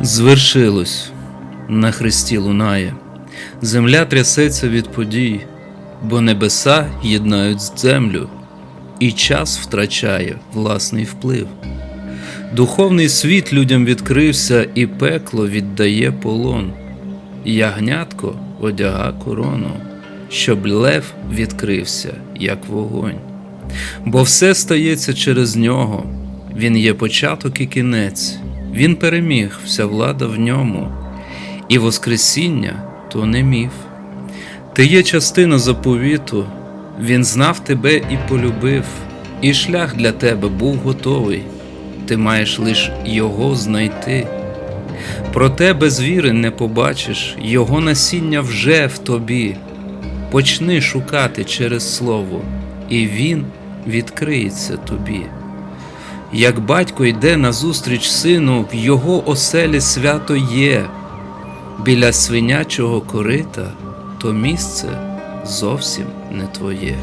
Звершилось, на хресті лунає, земля трясеться від подій, бо небеса єднають землю, і час втрачає власний вплив. Духовний світ людям відкрився, і пекло віддає полон. Ягнятко одяга корону, щоб лев відкрився, як вогонь. Бо все стається через нього, він є початок і кінець, він переміг, вся влада в ньому, і Воскресіння то не міф. Ти є частина заповіту, він знав тебе і полюбив, і шлях для тебе був готовий, ти маєш лиш його знайти. Проте без віри не побачиш, його насіння вже в тобі. Почни шукати через слово, і він відкриється тобі. Як батько йде назустріч сину, в його оселі свято є, біля свинячого корита то місце зовсім не твоє.